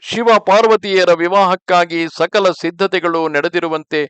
ಶಿವ ಪಾರ್ವತಿಯರ ವಿವಾಹಕ್ಕಾಗಿ ಸಕಲ ಸಿದ್ಧತೆಗಳು ನಡೆದಿರುವಂತೆ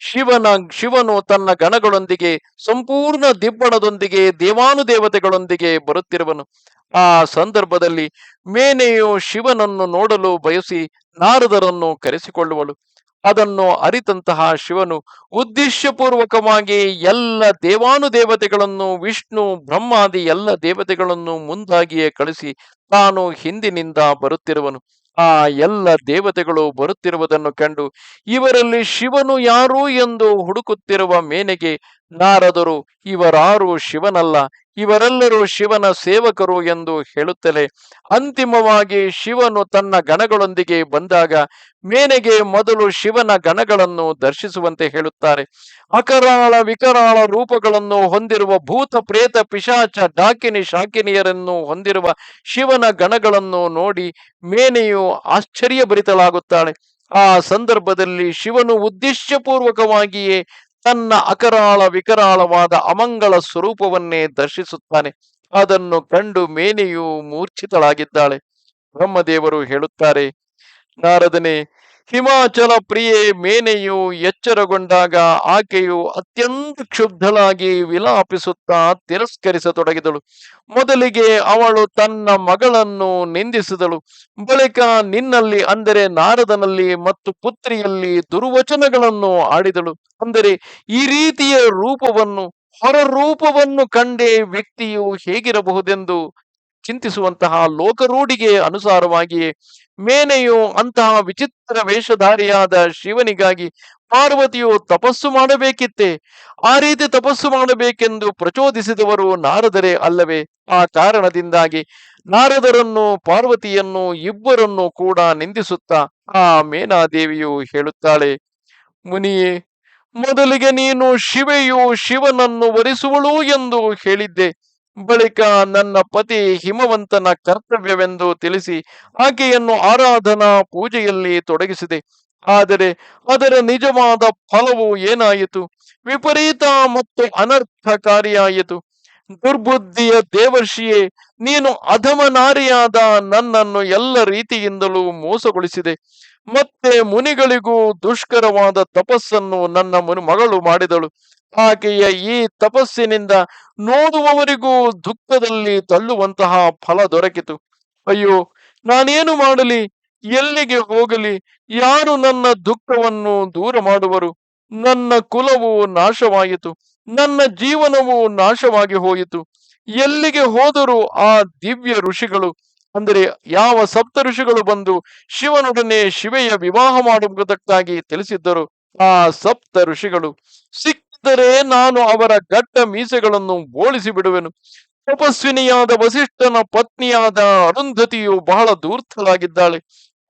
ಶಿವನ, ಶಿವನು ತನ್ನ ಗಣಗಳೊಂದಿಗೆ, ಸಂಪೂರ್ಣ ದಿಬ್ಬಣದೊಂದಿಗೆ, ದೇವಾನುದೇವತೆಗಳೊಂದಿಗೆ ಬರುತ್ತಿರುವನು. ಆ ಸಂದರ್ಭದಲ್ಲಿ ಮೇನೆಯು ಶಿವನನ್ನು ನೋಡಲು ಬಯಸಿ ನಾರದರನ್ನು ಕರೆಸಿಕೊಳ್ಳುವಳು. ಅದನ್ನು ಅರಿತಂತಹ ಶಿವನು ಉದ್ದೇಶಪೂರ್ವಕವಾಗಿ ಎಲ್ಲ ದೇವಾನುದೇವತೆಗಳನ್ನು, ವಿಷ್ಣು, ಬ್ರಹ್ಮಾದಿ ಎಲ್ಲ ದೇವತೆಗಳನ್ನು ಮುಂದಾಗಿಯೇ ಕಳಿಸಿ ತಾನು ಹಿಂದಿನಿಂದ ಬರುತ್ತಿರುವನು. ಆ ಎಲ್ಲ ದೇವತೆಗಳು ಬರುತ್ತಿರುವುದನ್ನು ಕಂಡು ಇವರಲ್ಲಿ ಶಿವನು ಯಾರು ಎಂದು ಹುಡುಕುತ್ತಿರುವ ಮೇನೆಗೆ ನಾರದರು, ಇವರಾರು ಶಿವನಲ್ಲ, ಇವರೆಲ್ಲರೂ ಶಿವನ ಸೇವಕರು ಎಂದು ಹೇಳುತ್ತಲೇ ಅಂತಿಮವಾಗಿ ಶಿವನು ತನ್ನ ಗಣಗಳೊಂದಿಗೆ ಬಂದಾಗ ಮೇನೆಗೆ ಮೊದಲು ಶಿವನ ಗಣಗಳನ್ನು ದರ್ಶಿಸುವಂತೆ ಹೇಳುತ್ತಾರೆ. ಅಕರಾಳ ವಿಕರಾಳ ರೂಪಗಳನ್ನು ಹೊಂದಿರುವ ಭೂತ ಪ್ರೇತ ಪಿಶಾಚ ಡಾಕಿನಿ ಶಾಕಿನಿಯರನ್ನು ಹೊಂದಿರುವ ಶಿವನ ಗಣಗಳನ್ನು ನೋಡಿ ಮೇನೆಯು ಆಶ್ಚರ್ಯಭರಿತಳಾಗುತ್ತಾಳೆ. ಆ ಸಂದರ್ಭದಲ್ಲಿ ಶಿವನು ಉದ್ದೇಶಪೂರ್ವಕವಾಗಿಯೇ ತನ್ನ ಅಕರಾಳ ವಿಕರಾಳವಾದ ಅಮಂಗಳ ಸ್ವರೂಪವನ್ನೇ ದರ್ಶಿಸುತ್ತಾನೆ. ಅದನ್ನು ಕಂಡು ಮೇನೆಯು ಮೂರ್ಛಿತಳಾಗಿದ್ದಾಳೆ. ಬ್ರಹ್ಮದೇವರು ಹೇಳುತ್ತಾರೆ ನಾರದನೆ ಹಿಮಾಚಲ ಪ್ರಿಯೆ ಮೇನೆಯು ಎಚ್ಚರಗೊಂಡಾಗ ಆಕೆಯು ಅತ್ಯಂತ ಕ್ಷುಬ್ಧಳಾಗಿ ವಿಲಾಪಿಸುತ್ತಾ ತಿರಸ್ಕರಿಸತೊಡಗಿದಳು. ಮೊದಲಿಗೆ ಅವಳು ತನ್ನ ಮಗಳನ್ನು ನಿಂದಿಸಿದಳು. ಬಳಿಕ ನಿನ್ನಲ್ಲಿ ಅಂದರೆ ನಾರದನಲ್ಲಿ ಮತ್ತು ಪುತ್ರಿಯಲ್ಲಿ ದುರ್ವಚನಗಳನ್ನು ಆಡಿದಳು. ಅಂದರೆ ಈ ರೀತಿಯ ರೂಪವನ್ನು ಹೊರ ರೂಪವನ್ನು ಕಂಡೇ ವ್ಯಕ್ತಿಯು ಹೇಗಿರಬಹುದೆಂದು ಚಿಂತಿಸುವಂತಹ ಲೋಕರೂಢಿಗೆ ಅನುಸಾರವಾಗಿ ಮೇನೆಯು ಅಂತಹ ವಿಚಿತ್ರ ವೇಷಧಾರಿಯಾದ ಶಿವನಿಗಾಗಿ ಪಾರ್ವತಿಯು ತಪಸ್ಸು ಮಾಡಬೇಕಿತ್ತೆ. ಆ ರೀತಿ ತಪಸ್ಸು ಮಾಡಬೇಕೆಂದು ಪ್ರಚೋದಿಸಿದವರು ನಾರದರೇ ಅಲ್ಲವೇ. ಆ ಕಾರಣದಿಂದಾಗಿ ನಾರದರನ್ನು, ಪಾರ್ವತಿಯನ್ನು ಇಬ್ಬರನ್ನು ಕೂಡ ನಿಂದಿಸುತ್ತಾ ಆ ಮೇನಾದೇವಿಯು ಹೇಳುತ್ತಾಳೆ, ಮುನಿಯೇ, ಮೊದಲಿಗೆ ನೀನು ಶಿವೆಯು ಶಿವನನ್ನು ವರಿಸುವಳು ಎಂದು ಹೇಳಿದ್ದೆ. ಬಳಿಕ ನನ್ನ ಪತಿ ಹಿಮವಂತನ ಕರ್ತವ್ಯವೆಂದು ತಿಳಿಸಿ ಆಕೆಯನ್ನು ಆರಾಧನಾ ಪೂಜೆಯಲ್ಲಿ ತೊಡಗಿಸಿದೆ. ಆದರೆ ಅದರ ನಿಜವಾದ ಫಲವು ಏನಾಯಿತು? ವಿಪರೀತ ಮತ್ತು ಅನರ್ಥಕಾರಿಯಾಯಿತು. ದುರ್ಬುದ್ಧಿಯ ದೇವರ್ಷಿಯೇ, ನೀನು ಅಧಮ ನಾರಿಯಾದ ನನ್ನನ್ನು ಎಲ್ಲ ರೀತಿಯಿಂದಲೂ ಮೋಸಗೊಳಿಸಿದೆ. ಮತ್ತೆ ಮುನಿಗಳಿಗೂ ದುಷ್ಕರವಾದ ತಪಸ್ಸನ್ನು ನನ್ನ ಮಗಳು ಮಾಡಿದಳು. ಆಕೆಯ ಈ ತಪಸ್ಸಿನಿಂದ ನೋಡುವವರಿಗೂ ದುಃಖದಲ್ಲಿ ತಳ್ಳುವಂತಹ ಫಲ ದೊರಕಿತು. ಅಯ್ಯೋ, ನಾನೇನು ಮಾಡಲಿ? ಎಲ್ಲಿಗೆ ಹೋಗಲಿ? ಯಾರು ನನ್ನ ದುಃಖವನ್ನು ದೂರ ಮಾಡುವರು? ನನ್ನ ಕುಲವು ನಾಶವಾಯಿತು. ನನ್ನ ಜೀವನವು ನಾಶವಾಗಿ ಹೋಯಿತು. ಎಲ್ಲಿಗೆ ಹೋದರೂ ಆ ದಿವ್ಯ ಋಷಿಗಳು, ಅಂದರೆ ಯಾವ ಸಪ್ತ ಋಷಿಗಳು ಬಂದು ಶಿವನೊಡನೆ ಶಿವೆಯ ವಿವಾಹ ಮಾಡುವುದಕ್ಕಾಗಿ ತಿಳಿಸಿದ್ದರು. ಆ ಸಪ್ತ ಋಷಿಗಳು ಸಿಕ್ಕಿದರೆ ನಾನು ಅವರ ಗಡ್ಡ ಮೀಸೆಗಳನ್ನು ಬೋಳಿಸಿ ಬಿಡುವೆನು. ತಪಸ್ವಿನಿಯಾದ ವಸಿಷ್ಠನ ಪತ್ನಿಯಾದ ಅರುಂಧತಿಯು ಬಹಳ ದೂರ್ಥಳಾಗಿದ್ದಾಳೆ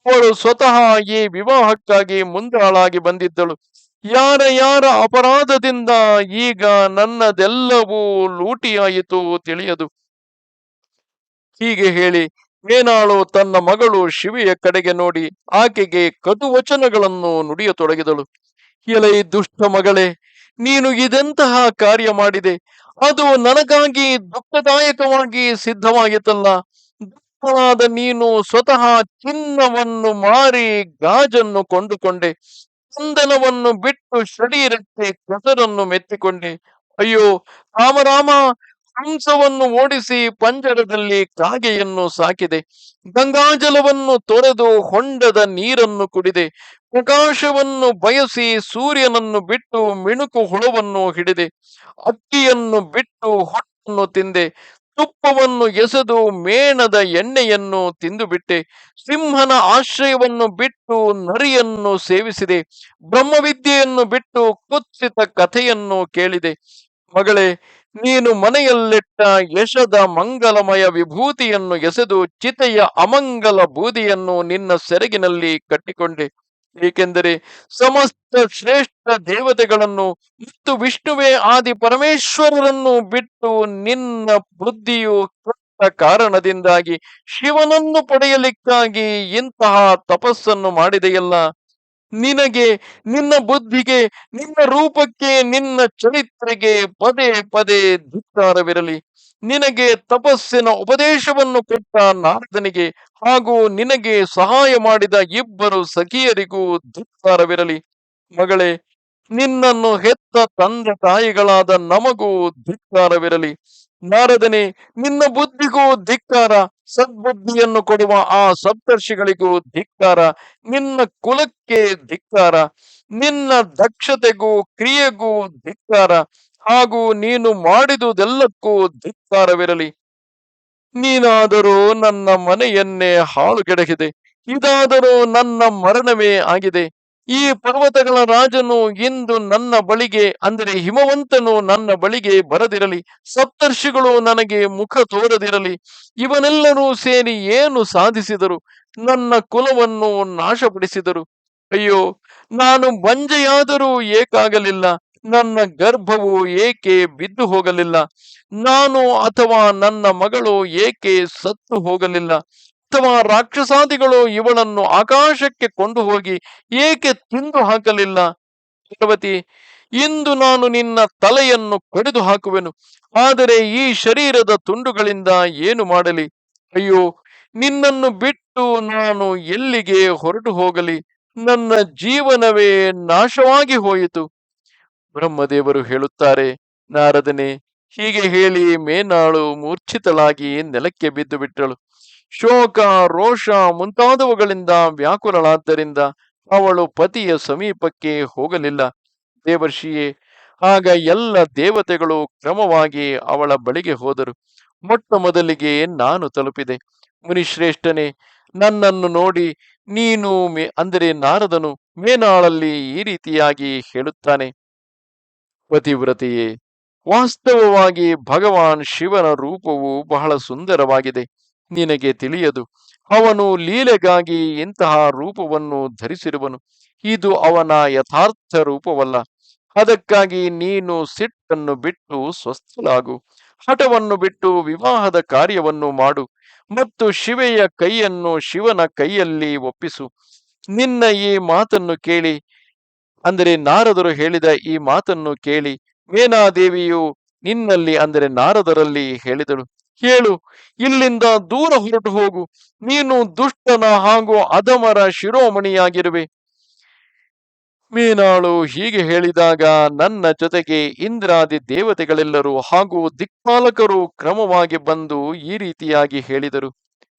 ಅವಳು ಸ್ವತಃ ಈ ವಿವಾಹಕ್ಕಾಗಿ ಮುಂದಾಳಾಗಿ ಬಂದಿದ್ದಳು. ಯಾರ ಯಾರ ಅಪರಾಧದಿಂದ ಈಗ ನನ್ನದೆಲ್ಲವೂ ಲೂಟಿಯಾಯಿತು ತಿಳಿಯದು. ಹೀಗೆ ಹೇಳಿ ಮೇನಾಳು ತನ್ನ ಮಗಳು ಶಿವಿಯ ಕಡೆಗೆ ನೋಡಿ ಆಕೆಗೆ ಕಟುವಚನಗಳನ್ನು ನುಡಿಯತೊಡಗಿದಳು. ಎಲೈ ದುಷ್ಟ ಮಗಳೇ ನೀನು ಇದೆಂತಹ ಕಾರ್ಯ ಮಾಡಿದೆ? ಅದು ನನಗಾಗಿ ದುಃಖದಾಯಕವಾಗಿ ಸಿದ್ಧವಾಗಿತ್ತಲ್ಲ. ದುಃಖವಾದ ನೀನು ಸ್ವತಃ ಚಿನ್ನವನ್ನು ಮಾರಿ ಗಾಜನ್ನು ಕೊಂಡುಕೊಂಡೆ. ಚಂದನವನ್ನು ಬಿಟ್ಟು ಶರೀರಕ್ಕೆ ಕಸರನ್ನು ಮೆತ್ತಿಕೊಂಡೆ. ಅಯ್ಯೋ ರಾಮರಾಮ ಹಂಸವನ್ನು ಓಡಿಸಿ ಪಂಜರದಲ್ಲಿ ಕಾಗೆಯನ್ನು ಸಾಕಿದೆ. ಗಂಗಾಜಲವನ್ನು ತೊರೆದು ಹೊಂಡದ ನೀರನ್ನು ಕುಡಿದೆ. ಪ್ರಕಾಶವನ್ನು ಬಯಸಿ ಸೂರ್ಯನನ್ನು ಬಿಟ್ಟು ಮಿಣುಕು ಹುಳವನ್ನು ಹಿಡಿದೆ. ಅಕ್ಕಿಯನ್ನು ಬಿಟ್ಟು ಹೊಟ್ಟನ್ನು ತಿಂದೆ. ತುಪ್ಪವನ್ನು ಎಸೆದು ಮೇಣದ ಎಣ್ಣೆಯನ್ನು ತಿಂದು ಬಿಟ್ಟೆ ಸಿಂಹನ ಆಶ್ರಯವನ್ನು ಬಿಟ್ಟು ನರಿಯನ್ನು ಸೇವಿಸಿದೆ. ಬ್ರಹ್ಮವಿದ್ಯೆಯನ್ನು ಬಿಟ್ಟು ಕುತ್ಸಿತ ಕಥೆಯನ್ನು ಕೇಳಿದೆ. ಮಗಳೇ, ನೀನು ಮನೆಯಲ್ಲಿಟ್ಟ ಯಶದ ಮಂಗಲಮಯ ವಿಭೂತಿಯನ್ನು ಎಸೆದು ಚಿತೆಯ ಅಮಂಗಲ ಬೂದಿಯನ್ನು ನಿನ್ನ ಸೆರಗಿನಲ್ಲಿ ಕಟ್ಟಿಕೊಂಡೆ. ಏಕೆಂದರೆ ಸಮಸ್ತ ಶ್ರೇಷ್ಠ ದೇವತೆಗಳನ್ನು ಮತ್ತು ವಿಷ್ಣುವೇ ಆದಿ ಪರಮೇಶ್ವರರನ್ನು ಬಿಟ್ಟು ನಿನ್ನ ಬುದ್ಧಿಯು ಕಾರಣದಿಂದಾಗಿ ಶಿವನನ್ನು ಪಡೆಯಲಿಕ್ಕಾಗಿ ಇಂತಹ ತಪಸ್ಸನ್ನು ಮಾಡಿದೆಯಲ್ಲ? ನಿನಗೆ, ನಿನ್ನ ಬುದ್ಧಿಗೆ, ನಿನ್ನ ರೂಪಕ್ಕೆ, ನಿನ್ನ ಚರಿತ್ರೆಗೆ ಪದೇ ಪದೇ ಧಿಕ್ಕಾರವಿರಲಿ. ನಿನಗೆ ತಪಸ್ಸಿನ ಉಪದೇಶವನ್ನು ಕೊಟ್ಟ ನಾರದನಿಗೆ ಹಾಗೂ ನಿನಗೆ ಸಹಾಯ ಮಾಡಿದ ಇಬ್ಬರು ಸಖಿಯರಿಗೂ ಧಿಕ್ಕಾರವಿರಲಿ. ಮಗಳೇ, ನಿನ್ನನ್ನು ಹೆತ್ತ ತಂದೆ ತಾಯಿಗಳಾದ ನಮಗೂ ಧಿಕ್ಕಾರವಿರಲಿ. ನಾರದನೇ, ನಿನ್ನ ಬುದ್ಧಿಗೂ ಧಿಕ್ಕಾರ, ಸದ್ಬುದ್ಧಿಯನ್ನು ಕೊಡುವ ಆ ಸಪ್ತರ್ಷಿಗಳಿಗೂ ಧಿಕ್ಕಾರ, ನಿನ್ನ ಕುಲಕ್ಕೆ ಧಿಕ್ಕಾರ, ನಿನ್ನ ದಕ್ಷತೆಗೂ ಕ್ರಿಯೆಗೂ ಧಿಕ್ಕಾರ, ಹಾಗೂ ನೀನು ಮಾಡಿದುದೆಲ್ಲಕ್ಕೂ ಧಿಕ್ಕಾರವಿರಲಿ. ನೀನಾದರೂ ನನ್ನ ಮನೆಯನ್ನೇ ಹಾಳುಗೆಡಹಿದೆ ಇದಾದರೂ ನನ್ನ ಮರಣವೇ ಆಗಿದೆ. ಈ ಪರ್ವತಗಳ ರಾಜನು ಇಂದು ನನ್ನ ಬಳಿಗೆ, ಅಂದರೆ ಹಿಮವಂತನು ನನ್ನ ಬಳಿಗೆ ಬರದಿರಲಿ. ಸಪ್ತರ್ಷಿಗಳು ನನಗೆ ಮುಖ ತೋರದಿರಲಿ. ಇವನೆಲ್ಲರೂ ಸೇರಿ ಏನು ಸಾಧಿಸಿದರು? ನನ್ನ ಕುಲವನ್ನು ನಾಶಪಡಿಸಿದರು. ಅಯ್ಯೋ, ನಾನು ಬಂಜೆಯಾದರೂ ಏಕಾಗಲಿಲ್ಲ. ನನ್ನ ಗರ್ಭವು ಏಕೆ ಬಿದ್ದು ಹೋಗಲಿಲ್ಲ? ನಾನು ಅಥವಾ ನನ್ನ ಮಗಳು ಏಕೆ ಸತ್ತು ಹೋಗಲಿಲ್ಲ? ಅಥವಾ ರಾಕ್ಷಸಾದಿಗಳು ಇವಳನ್ನು ಆಕಾಶಕ್ಕೆ ಕೊಂಡು ಹೋಗಿ ಏಕೆ ತಿಂದು ಹಾಕಲಿಲ್ಲ? ಪಾರ್ವತಿ ಇಂದು ನಾನು ನಿನ್ನ ತಲೆಯನ್ನು ಕಡಿದು ಹಾಕುವೆನು, ಆದರೆ ಈ ಶರೀರದ ತುಂಡುಗಳಿಂದ ಏನು ಮಾಡಲಿ? ಅಯ್ಯೋ, ನಿನ್ನನ್ನು ಬಿಟ್ಟು ನಾನು ಎಲ್ಲಿಗೆ ಹೊರಟು ಹೋಗಲಿ? ನನ್ನ ಜೀವನವೇ ನಾಶವಾಗಿ ಹೋಯಿತು. ಬ್ರಹ್ಮದೇವರು ಹೇಳುತ್ತಾರೆ, ನಾರದನೆ, ಹೀಗೆ ಹೇಳಿ ಮೇನಾಳು ಮೂರ್ಛಿತಳಾಗಿ ನೆಲಕ್ಕೆ ಬಿದ್ದು ಬಿಟ್ಟಳು. ಶೋಕ, ರೋಷ ಮುಂತಾದವುಗಳಿಂದ ವ್ಯಾಕುಲಳಾದ್ದರಿಂದ ಅವಳು ಪತಿಯ ಸಮೀಪಕ್ಕೆ ಹೋಗಲಿಲ್ಲ. ದೇವರ್ಷಿಯೇ, ಆಗ ಎಲ್ಲ ದೇವತೆಗಳು ಕ್ರಮವಾಗಿ ಅವಳ ಬಳಿಗೆ ಹೋದರು. ಮೊಟ್ಟ ಮೊದಲಿಗೆ ನಾನು ತಲುಪಿದೆ. ಮುನಿಶ್ರೇಷ್ಠನೇ, ನನ್ನನ್ನು ನೋಡಿ ನೀನು ಅಂದರೆ ನಾರದನು, ಮೇನಾಳಲ್ಲಿ ಈ ರೀತಿಯಾಗಿ ಹೇಳುತ್ತಾನೆ. ಪತಿವ್ರತೆಯೇ, ವಾಸ್ತವವಾಗಿ ಭಗವಾನ್ ಶಿವನ ರೂಪವು ಬಹಳ ಸುಂದರವಾಗಿದೆ. ನಿನಗೆ ತಿಳಿಯದು. ಅವನು ಲೀಲೆಗಾಗಿ ಇಂತಹ ರೂಪವನ್ನು ಧರಿಸಿರುವನು. ಇದು ಅವನ ಯಥಾರ್ಥ ರೂಪವಲ್ಲ. ಅದಕ್ಕಾಗಿ ನೀನು ಸಿಟ್ಟನ್ನು ಬಿಟ್ಟು ಸ್ವಸ್ಥಲಾಗು ಹಠವನ್ನು ಬಿಟ್ಟು ವಿವಾಹದ ಕಾರ್ಯವನ್ನು ಮಾಡು ಮತ್ತು ಶಿವೆಯ ಕೈಯನ್ನು ಶಿವನ ಕೈಯಲ್ಲಿ ಒಪ್ಪಿಸು. ನಿನ್ನ ಈ ಮಾತನ್ನು ಕೇಳಿ, ಅಂದರೆ ನಾರದರು ಹೇಳಿದ ಈ ಮಾತನ್ನು ಕೇಳಿ, ಮೇನಾದೇವಿಯು ನಿನ್ನಲ್ಲಿ, ಅಂದರೆ ನಾರದರಲ್ಲಿ ಹೇಳಿದಳು. ಹೇಳು ಇಲ್ಲಿಂದ ದೂರ ಹೊರಟು ಹೋಗು. ನೀನು ದುಷ್ಟನ ಹಾಗೂ ಅದಮರ ಶಿರೋಮಣಿಯಾಗಿರುವೆ. ಮೀನಾಳು ಹೀಗೆ ಹೇಳಿದಾಗ ನನ್ನ ಜೊತೆಗೆ ಇಂದ್ರಾದಿ ದೇವತೆಗಳೆಲ್ಲರೂ ಹಾಗೂ ದಿಕ್ಪಾಲಕರು ಕ್ರಮವಾಗಿ ಬಂದು ಈ ರೀತಿಯಾಗಿ ಹೇಳಿದರು.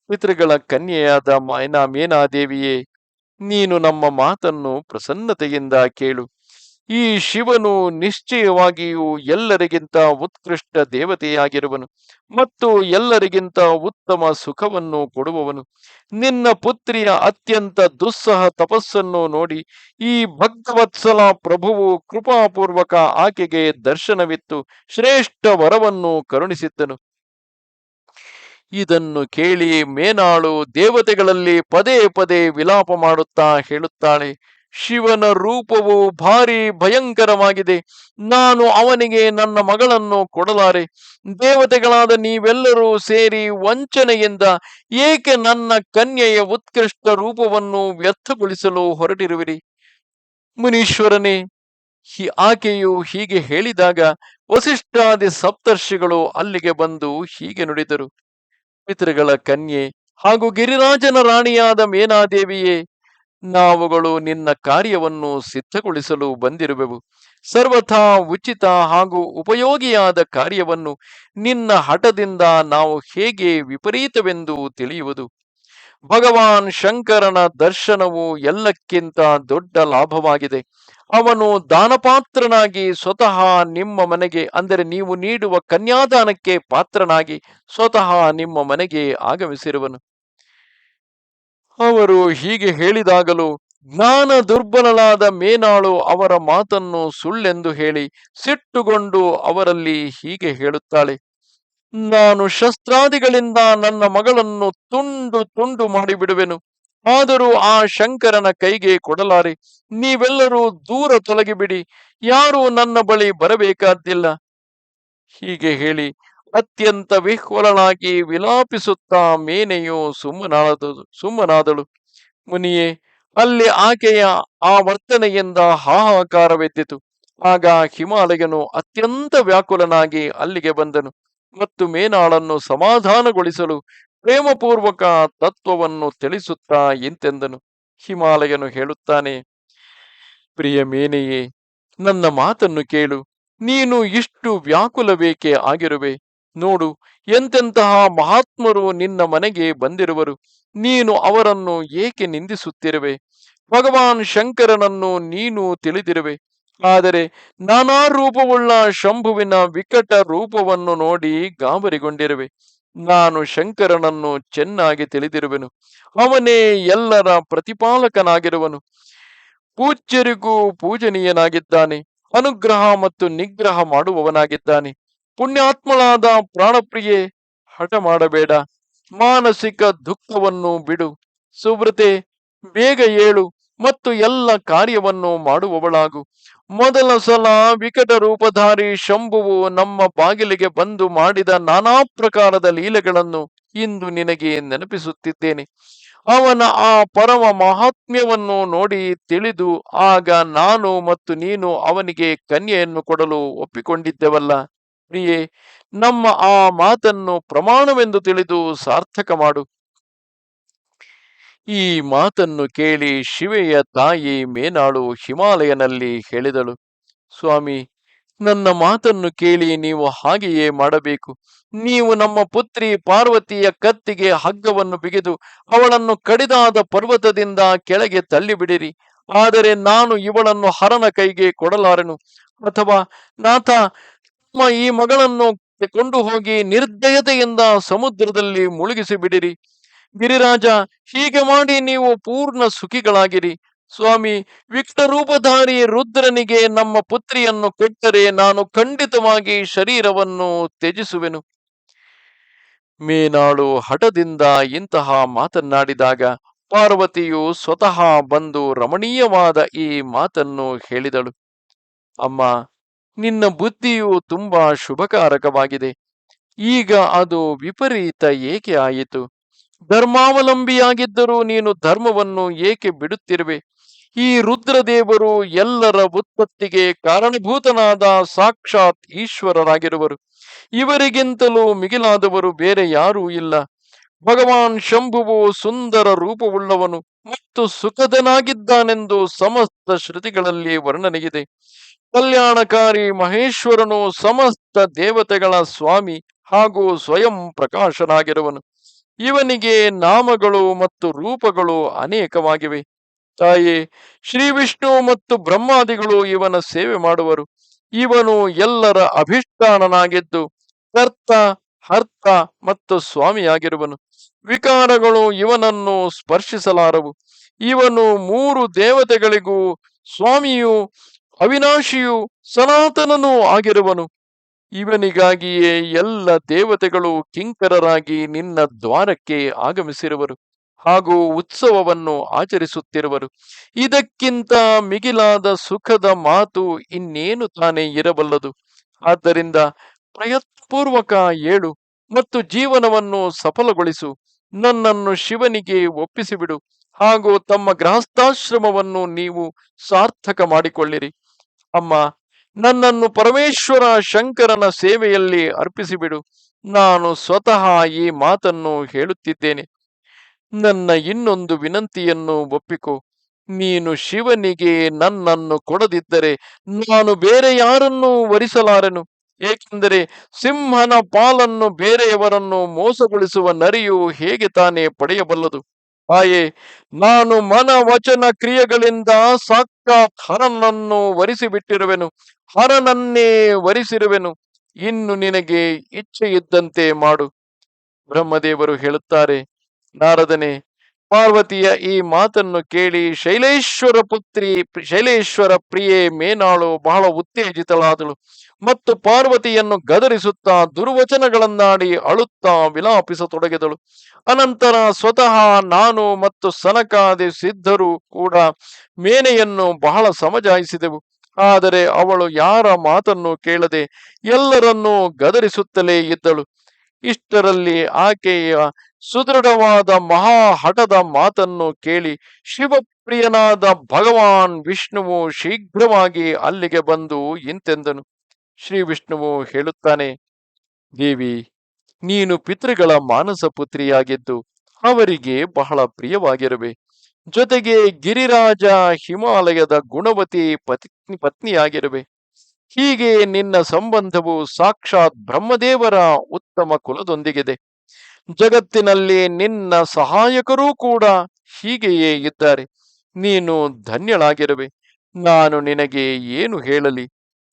ಪಿತೃಗಳ ಕನ್ಯೆಯಾದ ಮೈನಾ ಮೇನಾದೇವಿಯೇ, ನೀನು ನಮ್ಮ ಮಾತನ್ನು ಪ್ರಸನ್ನತೆಯಿಂದ ಕೇಳು. ಈ ಶಿವನು ನಿಶ್ಚಯವಾಗಿಯೂ ಎಲ್ಲರಿಗಿಂತ ಉತ್ಕೃಷ್ಟ ದೇವತೆಯಾಗಿರುವನು ಮತ್ತು ಎಲ್ಲರಿಗಿಂತ ಉತ್ತಮ ಸುಖವನ್ನು ಕೊಡುವವನು. ನಿನ್ನ ಪುತ್ರಿಯ ಅತ್ಯಂತ ದುಸ್ಸಹ ತಪಸ್ಸನ್ನು ನೋಡಿ ಈ ಭಕ್ತವತ್ಸಲ ಪ್ರಭುವು ಕೃಪಾಪೂರ್ವಕ ಆಕೆಗೆ ದರ್ಶನವಿತ್ತು, ಶ್ರೇಷ್ಠ ವರವನ್ನು ಕರುಣಿಸಿದ್ದನು. ಇದನ್ನು ಕೇಳಿ ಮೇನಾಳು ದೇವತೆಗಳಲ್ಲಿ ಪದೇ ಪದೇ ವಿಲಾಪ ಮಾಡುತ್ತಾ ಹೇಳುತ್ತಾಳೆ ಶಿವನ ರೂಪವು ಭಾರಿ ಭಯಂಕರವಾಗಿದೆ. ನಾನು ಅವನಿಗೆ ನನ್ನ ಮಗಳನ್ನು ಕೊಡಲಾರೆ. ದೇವತೆಗಳಾದ ನೀವೆಲ್ಲರೂ ಸೇರಿ ವಂಚನೆಯಿಂದ ಏಕೆ ನನ್ನ ಕನ್ಯೆಯ ಉತ್ಕೃಷ್ಟ ರೂಪವನ್ನು ವ್ಯರ್ಥಗೊಳಿಸಲು ಹೊರಟಿರುವಿರಿ? ಮುನೀಶ್ವರನೇ, ಹಿ- ಆಕೆಯು ಹೀಗೆ ಹೇಳಿದಾಗ ವಸಿಷ್ಠಾದಿ ಸಪ್ತರ್ಷಿಗಳು ಅಲ್ಲಿಗೆ ಬಂದು ಹೀಗೆ ನುಡಿದರು. ಪಿತೃಗಳ ಕನ್ಯೆ ಹಾಗೂ ಗಿರಿರಾಜನ ರಾಣಿಯಾದ ಮೇನಾದೇವಿಯೇ ನಾವುಗಳು ನಿನ್ನ ಕಾರ್ಯವನ್ನು ಸಿದ್ಧಗೊಳಿಸಲು ಬಂದಿರುವೆವು. ಸರ್ವಥಾ ಉಚಿತ ಹಾಗೂ ಉಪಯೋಗಿಯಾದ ಕಾರ್ಯವನ್ನು ನಿನ್ನ ಹಠದಿಂದ ನಾವು ಹೇಗೆ ವಿಪರೀತವೆಂದು ತಿಳಿಯುವುದು. ಭಗವಾನ್ ಶಂಕರನ ದರ್ಶನವು ಎಲ್ಲಕ್ಕಿಂತ ದೊಡ್ಡ ಲಾಭವಾಗಿದೆ. ಅವನು ದಾನಪಾತ್ರನಾಗಿ ಸ್ವತಃ ನಿಮ್ಮ ಮನೆಗೆ, ಅಂದರೆ ನೀವು ನೀಡುವ ಕನ್ಯಾದಾನಕ್ಕೆ ಪಾತ್ರನಾಗಿ ಸ್ವತಃ ನಿಮ್ಮ ಮನೆಗೆ ಆಗಮಿಸಿರುವನು. ಅವರು ಹೀಗೆ ಹೇಳಿದಾಗಲೂ, ಜ್ಞಾನ ದುರ್ಬಲಳಾದ ಮೇನಾಳು ಅವರ ಮಾತನ್ನು ಸುಳ್ಳೆಂದು ಹೇಳಿ ಸಿಟ್ಟುಗೊಂಡು ಅವರಲ್ಲಿ ಹೀಗೆ ಹೇಳುತ್ತಾಳೆ, ನಾನು ಶಸ್ತ್ರಾದಿಗಳಿಂದ ನನ್ನ ಮಗಳನ್ನು ತುಂಡು ತುಂಡು ಮಾಡಿಬಿಡುವೆನು, ಆದರೂ ಆ ಶಂಕರನ ಕೈಗೆ ಕೊಡಲಾರೆ, ನೀವೆಲ್ಲರೂ ದೂರ ತೊಲಗಿಬಿಡಿ, ಯಾರು ನನ್ನ ಬಳಿ ಬರಬೇಕಾದ್ದಿಲ್ಲ. ಹೀಗೆ ಹೇಳಿ ಅತ್ಯಂತ ವಿಹ್ವಲನಾಗಿ ವಿಲಾಪಿಸುತ್ತಾ ಮೇನೆಯು ಸುಮ್ಮನಾದ ಸುಮ್ಮನಾದಳು. ಮುನಿಯೇ, ಅಲ್ಲಿ ಆಕೆಯ ಆ ವರ್ತನೆಯಿಂದ ಹಾಹಾಕಾರವೆದ್ದಿತು. ಆಗ ಹಿಮಾಲಯನು ಅತ್ಯಂತ ವ್ಯಾಕುಲನಾಗಿ ಅಲ್ಲಿಗೆ ಬಂದನು ಮತ್ತು ಮೇನಾಳನ್ನು ಸಮಾಧಾನಗೊಳಿಸಲು ಪ್ರೇಮಪೂರ್ವಕ ತತ್ವವನ್ನು ತಿಳಿಸುತ್ತಾ ಇಂತೆಂದನು. ಹಿಮಾಲಯನು ಹೇಳುತ್ತಾನೆ, ಪ್ರಿಯ ಮೇನೆಯೇ, ನನ್ನ ಮಾತನ್ನು ಕೇಳು. ನೀನು ಇಷ್ಟು ವ್ಯಾಕುಲವೇಕೆ ಆಗಿರುವೆ? ನೋಡು, ಎಂತೆಂತಹ ಮಹಾತ್ಮರು ನಿನ್ನ ಮನೆಗೆ ಬಂದಿರುವರು. ನೀನು ಅವರನ್ನು ಏಕೆ ನಿಂದಿಸುತ್ತಿರುವೆ? ಭಗವಾನ್ ಶಂಕರನನ್ನು ನೀನು ತಿಳಿದಿರುವೆ. ಆದರೆ ನಾನಾ ರೂಪವುಳ್ಳ ಶಂಭುವಿನ ವಿಕಟ ರೂಪವನ್ನು ನೋಡಿ ಗಾಬರಿಗೊಂಡಿರುವೆ. ನಾನು ಶಂಕರನನ್ನು ಚೆನ್ನಾಗಿ ತಿಳಿದಿರುವೆನು. ಅವನೇ ಎಲ್ಲರ ಪ್ರತಿಪಾಲಕನಾಗಿರುವನು. ಪೂಜ್ಯರಿಗೂ ಪೂಜನೀಯನಾಗಿದ್ದಾನೆ. ಅನುಗ್ರಹ ಮತ್ತು ನಿಗ್ರಹ ಮಾಡುವವನಾಗಿದ್ದಾನೆ. ಪುಣ್ಯಾತ್ಮಳಾದ ಪ್ರಾಣಪ್ರಿಯೆ, ಹಠ ಮಾಡಬೇಡ. ಮಾನಸಿಕ ದುಃಖವನ್ನು ಬಿಡು. ಸುಬ್ರತೆ ಬೇಗ ಏಳು ಮತ್ತು ಎಲ್ಲ ಕಾರ್ಯವನ್ನು ಮಾಡುವವಳಾಗು. ಮೊದಲ ಸಲ ವಿಕಟ ರೂಪಧಾರಿ ಶಂಭುವು ನಮ್ಮ ಬಾಗಿಲಿಗೆ ಬಂದು ಮಾಡಿದ ನಾನಾ ಪ್ರಕಾರದ ಲೀಲೆಗಳನ್ನು ಇಂದು ನಿನಗೆ ನೆನಪಿಸುತ್ತಿದ್ದೇನೆ. ಅವನ ಆ ಪರಮ ಮಹಾತ್ಮ್ಯವನ್ನು ನೋಡಿ ತಿಳಿದು ಆಗ ನಾನು ಮತ್ತು ನೀನು ಅವನಿಗೆ ಕನ್ಯೆಯನ್ನು ಕೊಡಲು ಒಪ್ಪಿಕೊಂಡಿದ್ದೆವಲ್ಲ. ಪ್ರಿಯೆ, ನಮ್ಮ ಆ ಮಾತನ್ನು ಪ್ರಮಾಣವೆಂದು ತಿಳಿದು ಸಾರ್ಥಕ ಮಾಡು. ಈ ಮಾತನ್ನು ಕೇಳಿ ಶಿವೆಯ ತಾಯಿ ಮೇನಾಳು ಹಿಮಾಲಯನಲ್ಲಿ ಹೇಳಿದಳು. ಸ್ವಾಮಿ, ನನ್ನ ಮಾತನ್ನು ಕೇಳಿ ನೀವು ಹಾಗೆಯೇ ಮಾಡಬೇಕು. ನೀವು ನಮ್ಮ ಪುತ್ರಿ ಪಾರ್ವತಿಯ ಕತ್ತಿಗೆ ಹಗ್ಗವನ್ನು ಬಿಗಿದು ಅವಳನ್ನು ಕಡಿದಾದ ಪರ್ವತದಿಂದ ಕೆಳಗೆ ತಳ್ಳಿಬಿಡಿರಿ. ಆದರೆ ನಾನು ಇವಳನ್ನು ಹರನ ಕೈಗೆ ಕೊಡಲಾರೆನು. ಅಥವಾ, ನಾಥ ನಮ್ಮ ಈ ಮಗಳನ್ನು ಕೊಂಡು ಹೋಗಿ ನಿರ್ದಯತೆಯಿಂದ ಸಮುದ್ರದಲ್ಲಿ ಮುಳುಗಿಸಿ ಬಿಡಿರಿ ಗಿರಿರಾಜ, ಹೀಗೆ ಮಾಡಿ ನೀವು ಪೂರ್ಣ ಸುಖಿಗಳಾಗಿರಿ. ಸ್ವಾಮಿ ವಿಕಟರೂಪಧಾರಿ ರುದ್ರನಿಗೆ ನಮ್ಮ ಪುತ್ರಿಯನ್ನು ಕೊಟ್ಟರೆ ನಾನು ಖಂಡಿತವಾಗಿ ಶರೀರವನ್ನು ತ್ಯಜಿಸುವೆನು. ಮೇನಾಳು ಹಠದಿಂದ ಇಂತಹ ಮಾತನ್ನಾಡಿದಾಗ ಪಾರ್ವತಿಯು ಸ್ವತಃ ಬಂದು ರಮಣೀಯವಾದ ಈ ಮಾತನ್ನು ಹೇಳಿದಳು. ಅಮ್ಮ ನಿನ್ನ ಬುದ್ಧಿಯು ತುಂಬಾ ಶುಭಕಾರಕವಾಗಿದೆ. ಈಗ ಅದು ವಿಪರೀತ ಏಕೆ ಆಯಿತು? ಧರ್ಮಾವಲಂಬಿಯಾಗಿದ್ದರೂ ನೀನು ಧರ್ಮವನ್ನು ಏಕೆ ಬಿಡುತ್ತಿರುವೆ? ಈ ರುದ್ರದೇವರು ಎಲ್ಲರ ಉತ್ಪತ್ತಿಗೆ ಕಾರಣಭೂತನಾದ ಸಾಕ್ಷಾತ್ ಈಶ್ವರರಾಗಿರುವರು. ಇವರಿಗಿಂತಲೂ ಮಿಗಿಲಾದವರು ಬೇರೆ ಯಾರೂ ಇಲ್ಲ. ಭಗವಾನ್ ಶಂಭುವು ಸುಂದರ ರೂಪವುಳ್ಳವನು ಮತ್ತು ಸುಖದನಾಗಿದ್ದಾನೆಂದು ಸಮಸ್ತ ಶ್ರುತಿಗಳಲ್ಲಿ ವರ್ಣನೆಗಿದೆ ಕಲ್ಯಾಣಕಾರಿ ಮಹೇಶ್ವರನು ಸಮಸ್ತ ದೇವತೆಗಳ ಸ್ವಾಮಿ ಹಾಗೂ ಸ್ವಯಂ ಪ್ರಕಾಶನಾಗಿರುವನು. ಇವನಿಗೆ ನಾಮಗಳು ಮತ್ತು ರೂಪಗಳು ಅನೇಕವಾಗಿವೆ. ತಾಯಿ, ಶ್ರೀ ವಿಷ್ಣು ಮತ್ತು ಬ್ರಹ್ಮಾದಿಗಳು ಇವನ ಸೇವೆ ಮಾಡುವರು. ಇವನು ಎಲ್ಲರ ಅಭಿಷ್ಠಾನನಾಗಿದ್ದು ಕರ್ತ, ಹರ್ತ ಮತ್ತು ಸ್ವಾಮಿಯಾಗಿರುವನು. ವಿಕಾರಗಳು ಇವನನ್ನು ಸ್ಪರ್ಶಿಸಲಾರವು. ಇವನು ಮೂರು ದೇವತೆಗಳಿಗೂ ಸ್ವಾಮಿಯು ಅವಿನಾಶಿಯು ಸನಾತನನೂ ಆಗಿರುವನು. ಇವನಿಗಾಗಿಯೇ ಎಲ್ಲ ದೇವತೆಗಳು ಕಿಂಕರರಾಗಿ ನಿನ್ನ ದ್ವಾರಕ್ಕೆ ಆಗಮಿಸಿರುವರು ಹಾಗೂ ಉತ್ಸವವನ್ನು ಆಚರಿಸುತ್ತಿರುವರು. ಇದಕ್ಕಿಂತ ಮಿಗಿಲಾದ ಸುಖದ ಮಾತು ಇನ್ನೇನು ತಾನೇ ಇರಬಲ್ಲದು? ಆದ್ದರಿಂದ ಪ್ರಯತ್ಪೂರ್ವಕ ಏಳು ಮತ್ತು ಜೀವನವನ್ನು ಸಫಲಗೊಳಿಸು. ನನ್ನನ್ನು ಶಿವನಿಗೆ ಒಪ್ಪಿಸಿಬಿಡು ಹಾಗೂ ತಮ್ಮ ಗೃಹಸ್ಥಾಶ್ರಮವನ್ನು ನೀವು ಸಾರ್ಥಕ ಮಾಡಿಕೊಳ್ಳಿರಿ. ಅಮ್ಮ, ನನ್ನನ್ನು ಪರಮೇಶ್ವರ ಶಂಕರನ ಸೇವೆಯಲ್ಲಿ ಅರ್ಪಿಸಿಬಿಡು. ನಾನು ಸ್ವತಃ ಈ ಮಾತನ್ನು ಹೇಳುತ್ತಿದ್ದೇನೆ. ನನ್ನ ಇನ್ನೊಂದು ವಿನಂತಿಯನ್ನು ಒಪ್ಪಿಕೊ. ನೀನು ಶಿವನಿಗೆ ನನ್ನನ್ನು ಕೊಡದಿದ್ದರೆ ನಾನು ಬೇರೆ ಯಾರನ್ನೂ ವರಿಸಲಾರೆನು. ಏಕೆಂದರೆ ಸಿಂಹನ ಪಾಲನ್ನು ಬೇರೆಯವರನ್ನು ಮೋಸಗೊಳಿಸುವ ನರಿಯು ಹೇಗೆ ತಾನೇ ಪಡೆಯಬಲ್ಲದು? ತಾಯೇ ನಾನು ಮನ ವಚನ ಕ್ರಿಯೆಗಳಿಂದ ಸಾಕ್ಷಾತ್ ಹರನನ್ನು ವರಿಸಿಬಿಟ್ಟಿರುವೆನು, ಹರನನ್ನೇ ವರಿಸಿರುವೆನು. ಇನ್ನು ನಿನಗೆ ಇಚ್ಛೆ ಇದ್ದಂತೆ ಮಾಡು. ಬ್ರಹ್ಮದೇವರು ಹೇಳುತ್ತಾರೆ, ನಾರದನೆ ಪಾರ್ವತಿಯ ಈ ಮಾತನ್ನು ಕೇಳಿ ಶೈಲೇಶ್ವರ ಪುತ್ರಿ ಶೈಲೇಶ್ವರ ಪ್ರಿಯೆ ಮೇನಾಳು ಬಹಳ ಉತ್ತೇಜಿತಳಾದಳು. ಮತ್ತು ಪಾರ್ವತಿಯನ್ನು ಗದರಿಸುತ್ತಾ ದುರ್ವಚನಗಳನ್ನಾಡಿ ಅಳುತ್ತಾ ವಿಲಾಪಿಸತೊಡಗಿದಳು. ಅನಂತರ ಸ್ವತಃ ನಾನು ಮತ್ತು ಸನಕಾದಿ ಸಿದ್ಧರು ಕೂಡ ಮೇನೆಯನ್ನು ಬಹಳ ಸಮಜಾಯಿಸಿದೆವು. ಆದರೆ ಅವಳು ಯಾರ ಮಾತನ್ನು ಕೇಳದೆ ಎಲ್ಲರನ್ನೂ ಗದರಿಸುತ್ತಲೇ ಇದ್ದಳು. ಇಷ್ಟರಲ್ಲಿ ಆಕೆಯ ಸುದೃಢವಾದ ಮಹಾಹಠದ ಮಾತನ್ನು ಕೇಳಿ ಶಿವಪ್ರಿಯನಾದ ಭಗವಾನ್ ವಿಷ್ಣುವು ಶೀಘ್ರವಾಗಿ ಅಲ್ಲಿಗೆ ಬಂದು ಇಂತೆಂದನು. ಶ್ರೀ ವಿಷ್ಣುವು ಹೇಳುತ್ತಾನೆ, ದೇವಿ, ನೀನು ಪಿತೃಗಳ ಮಾನಸ ಪುತ್ರಿಯಾಗಿದ್ದು ಅವರಿಗೆ ಬಹಳ ಪ್ರಿಯವಾಗಿರುವೆ. ಜೊತೆಗೆ ಗಿರಿರಾಜ ಹಿಮಾಲಯದ ಗುಣವತಿ ಪತ್ನಿ, ಪತ್ನಿಯಾಗಿರುವೆ. ಹೀಗೆ ನಿನ್ನ ಸಂಬಂಧವು ಸಾಕ್ಷಾತ್ ಬ್ರಹ್ಮದೇವರ ಉತ್ತಮ ಕುಲದೊಂದಿಗಿದೆ. ಜಗತ್ತಿನಲ್ಲಿ ನಿನ್ನ ಸಹಾಯಕರೂ ಕೂಡ ಹೀಗೆಯೇ ಇದ್ದಾರೆ. ನೀನು ಧನ್ಯಳಾಗಿರುವೆ. ನಾನು ನಿನಗೆ ಏನು ಹೇಳಲಿ?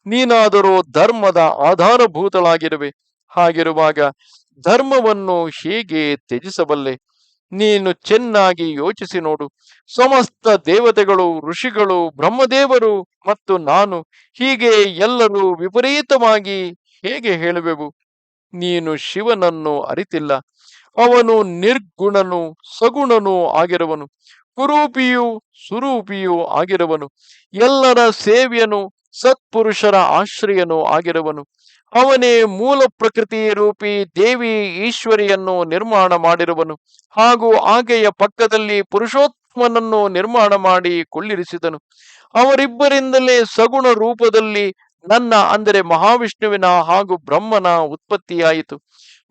ನೀನಾದರೂ ಧರ್ಮದ ಆಧಾರಭೂತಳಾಗಿರುವೆ. ಹಾಗಿರುವಾಗ ಧರ್ಮವನ್ನು ಹೇಗೆ ತ್ಯಜಿಸಬಲ್ಲೆ? ನೀನು ಚೆನ್ನಾಗಿ ಯೋಚಿಸಿ ನೋಡು. ಸಮಸ್ತ ದೇವತೆಗಳು, ಋಷಿಗಳು, ಬ್ರಹ್ಮದೇವರು ಮತ್ತು ನಾನು ಹೀಗೆ ಎಲ್ಲರೂ ವಿಪರೀತವಾಗಿ ಹೇಗೆ ಹೇಳುವೆವು? ನೀನು ಶಿವನನ್ನು ಅರಿತಿಲ್ಲ. ಅವನು ನಿರ್ಗುಣನು, ಸಗುಣನು ಆಗಿರುವನು. ಕುರೂಪಿಯು ಸುರೂಪಿಯೂ ಆಗಿರುವನು. ಎಲ್ಲರ ಸೇವ್ಯನು ಸತ್ಪುರುಷರ ಆಶ್ರಯನು ಆಗಿರುವನು. ಅವನೇ ಮೂಲ ಪ್ರಕೃತಿ ರೂಪಿ ದೇವಿ ಈಶ್ವರಿಯನ್ನು ನಿರ್ಮಾಣ ಮಾಡಿರುವನು ಹಾಗೂ ಆಕೆಯ ಪಕ್ಕದಲ್ಲಿ ಪುರುಷೋತ್ತಮನನ್ನು ನಿರ್ಮಾಣ ಮಾಡಿ ಕೊಳ್ಳಿರಿಸಿದನು. ಅವರಿಬ್ಬರಿಂದಲೇ ಸಗುಣ ರೂಪದಲ್ಲಿ ನನ್ನ, ಅಂದರೆ ಮಹಾವಿಷ್ಣುವಿನ ಹಾಗೂ ಬ್ರಹ್ಮನ ಉತ್ಪತ್ತಿಯಾಯಿತು.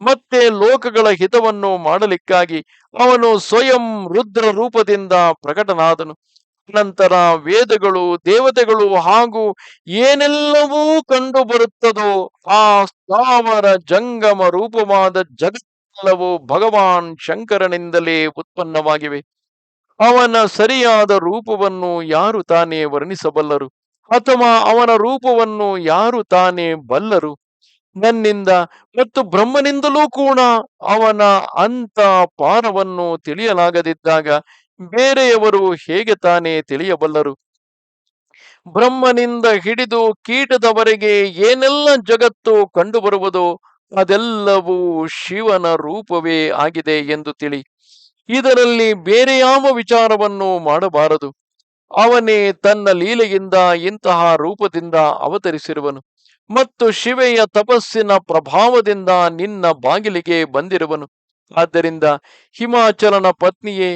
ಮತ್ತೆ ಲೋಕಗಳ ಹಿತವನ್ನು ಮಾಡಲಿಕ್ಕಾಗಿ ಅವನು ಸ್ವಯಂ ರುದ್ರ ರೂಪದಿಂದ ಪ್ರಕಟನಾದನು. ನಂತರ ವೇದಗಳು, ದೇವತೆಗಳು ಹಾಗೂ ಏನೆಲ್ಲವೂ ಕಂಡು ಬರುತ್ತದೋ ಆ ಸ್ಥಾವರ ಜಂಗಮ ರೂಪವಾದ ಜಗತ್ತೆಲ್ಲವೂ ಭಗವಾನ್ ಶಂಕರನಿಂದಲೇ ಉತ್ಪನ್ನವಾಗಿವೆ. ಅವನ ಸರಿಯಾದ ರೂಪವನ್ನು ಯಾರು ತಾನೇ ವರ್ಣಿಸಬಲ್ಲರು ಅಥವಾ ಅವನ ರೂಪವನ್ನು ಯಾರು ತಾನೇ ಬಲ್ಲರು? ನನ್ನಿಂದ ಮತ್ತು ಬ್ರಹ್ಮನಿಂದಲೂ ಕೂಡ ಅವನ ಅಂತ ಪಾರವನ್ನು ತಿಳಿಯಲಾಗದಿದ್ದಾಗ ಬೇರೆಯವರು ಹೇಗೆ ತಾನೇ ತಿಳಿಯಬಲ್ಲರು? ಬ್ರಹ್ಮನಿಂದ ಹಿಡಿದು ಕೀಟದವರೆಗೆ ಏನೆಲ್ಲ ಜಗತ್ತು ಕಂಡುಬರುವುದು ಅದೆಲ್ಲವೂ ಶಿವನ ರೂಪವೇ ಆಗಿದೆ ಎಂದು ತಿಳಿ. ಇದರಲ್ಲಿ ಬೇರೆ ಯಾವ ವಿಚಾರವನ್ನು ಮಾಡಬಾರದು. ಅವನೇ ತನ್ನ ಲೀಲೆಯಿಂದ ಇಂತಹ ರೂಪದಿಂದ ಅವತರಿಸಿರುವನು. ಮತ್ತು ಶಿವೆಯ ತಪಸ್ಸಿನ ಪ್ರಭಾವದಿಂದ ನಿನ್ನ ಬಾಗಿಲಿಗೆ ಬಂದಿರುವನು. ಆದ್ದರಿಂದ ಹಿಮಾಚಲನ ಪತ್ನಿಯೇ,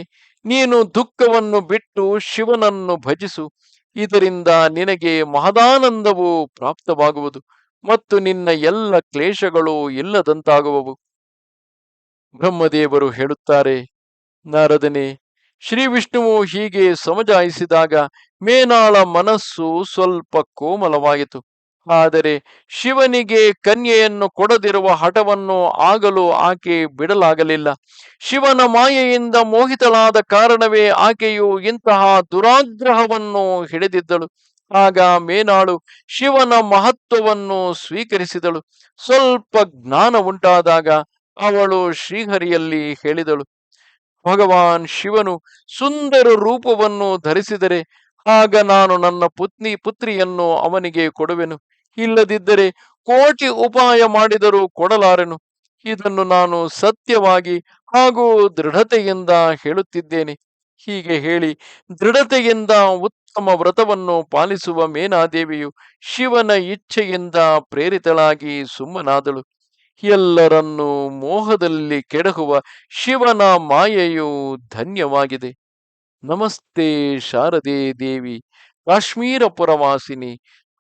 ನೀನು ದುಃಖವನ್ನು ಬಿಟ್ಟು ಶಿವನನ್ನು ಭಜಿಸು. ಇದರಿಂದ ನಿನಗೆ ಮಹದಾನಂದವು ಪ್ರಾಪ್ತವಾಗುವುದು ಮತ್ತು ನಿನ್ನ ಎಲ್ಲ ಕ್ಲೇಶಗಳು ಇಲ್ಲದಂತಾಗುವವು. ಬ್ರಹ್ಮದೇವರು ಹೇಳುತ್ತಾರೆ, ನಾರದನೆ ಶ್ರೀ ವಿಷ್ಣುವು ಹೀಗೆ ಸಮಜಾಯಿಸಿದಾಗ ಮೇನಾಳ ಮನಸ್ಸು ಸ್ವಲ್ಪ ಕೋಮಲವಾಯಿತು. ಆದರೆ ಶಿವನಿಗೆ ಕನ್ಯೆಯನ್ನು ಕೊಡದಿರುವ ಹಠವನ್ನು ಆಗಲು ಆಕೆ ಬಿಡಲಾಗಲಿಲ್ಲ. ಶಿವನ ಮಾಯೆಯಿಂದ ಮೋಹಿತಳಾದ ಕಾರಣವೇ ಆಕೆಯು ಇಂತಹ ದುರಾಗ್ರಹವನ್ನು ಹಿಡಿದಿದ್ದಳು. ಆಗ ಮೇನಾಳು ಶಿವನ ಮಹತ್ವವನ್ನು ಸ್ವೀಕರಿಸಿದಳು. ಸ್ವಲ್ಪ ಜ್ಞಾನ ಉಂಟಾದಾಗ ಅವಳು ಶ್ರೀಹರಿಯಲ್ಲಿ ಹೇಳಿದಳು, ಭಗವಾನ್ ಶಿವನು ಸುಂದರ ರೂಪವನ್ನು ಧರಿಸಿದರೆ ಆಗ ನಾನು ನನ್ನ ಪುತ್ನಿ ಪುತ್ರಿಯನ್ನು ಅವನಿಗೆ ಕೊಡುವೆನು. ಇಲ್ಲದಿದ್ದರೆ ಕೋಟಿ ಉಪಾಯ ಮಾಡಿದರೂ ಕೊಡಲಾರೆನು? ಇದನ್ನು ನಾನು ಸತ್ಯವಾಗಿ ಹಾಗೂ ದೃಢತೆಯಿಂದ ಹೇಳುತ್ತಿದ್ದೇನೆ. ಹೀಗೆ ಹೇಳಿ ದೃಢತೆಯಿಂದ ಉತ್ತಮ ವ್ರತವನ್ನು ಪಾಲಿಸುವ ಮೇನಾದೇವಿಯು ಶಿವನ ಇಚ್ಛೆಯಿಂದ ಪ್ರೇರಿತಳಾಗಿ ಸುಮ್ಮನಾದಳು. ಎಲ್ಲರನ್ನೂ ಮೋಹದಲ್ಲಿ ಕೆಡಹುವ ಶಿವನ ಮಾಯೆಯು ಧನ್ಯವಾಗಿದೆ. ನಮಸ್ತೆ ಶಾರದೆ ದೇವಿ, ಕಾಶ್ಮೀರ ಪುರವಾಸಿನಿ.